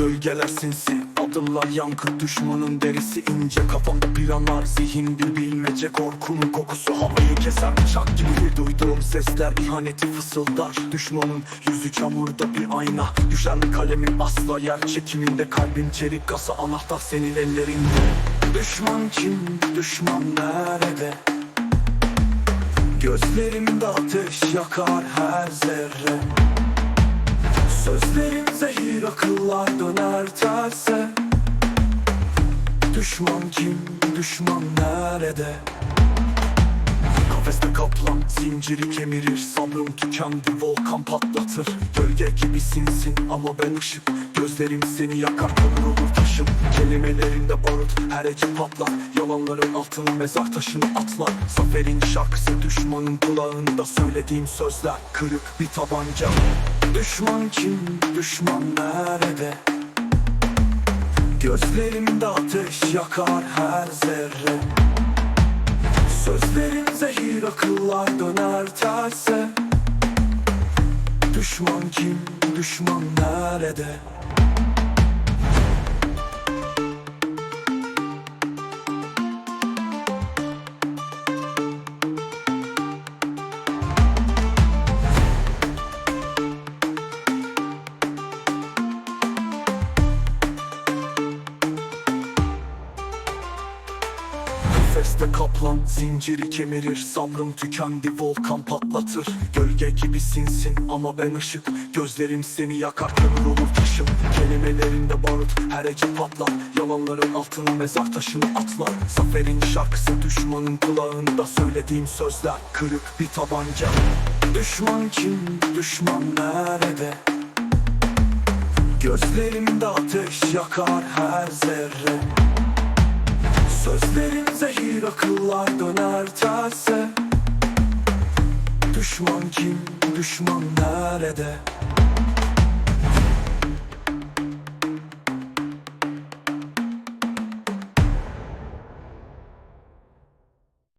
Gölgeler sinsi. Adımlar yankı düşmanın derisi ince. Kafamda planlar zihin bir bilmece. Korkunun kokusu havayı keser Bıçak gibi duyduğum sesler. İhaneti fısıldar Düşmanın yüzü çamurda bir ayna. Düşer mi kalemin asla yer çekiminde. Kalbin çelik kasa anahtar senin ellerinde. Düşman kim düşman nerede? Gözlerimde ateş yakar her zerre. Sözlerim zehir akıllar döner terse. Düşman kim, düşman nerede? Kafeste kaplan zinciri kemirir Sabrım tükendi volkan patlatır. Gölge gibi sinsin ama ben ışık. Gözlerim seni yakar kömür olur taşım Kelimelerinde barut her ece patlar. Yalanların altına mezar taşını atlar. Zaferin şarkısı düşmanın kulağında Söylediğim sözler. Kırık bir tabanca Düşman kim, düşman nerede? Gözlerimde ateş yakar her zerre Sözlerim zehir akıllar döner terse Düşman kim, düşman nerede? Nefeste kaplan zinciri kemirir. Sabrım tükendi volkan patlatır. Gölge gibi sinsin ama ben ışık. Gözlerim seni yakar kömür olur taşım. Kelimelerinde barut her ece patlar. Yalanların altına mezar taşını atlar. Zaferin şarkısı düşmanın kulağında Söylediğim sözler. Kırık bir tabanca. Düşman kim, düşman nerede? Gözlerimde ateş yakar her zerre Sözlerim zehir akıllar döner terse Düşman kim, düşman nerede?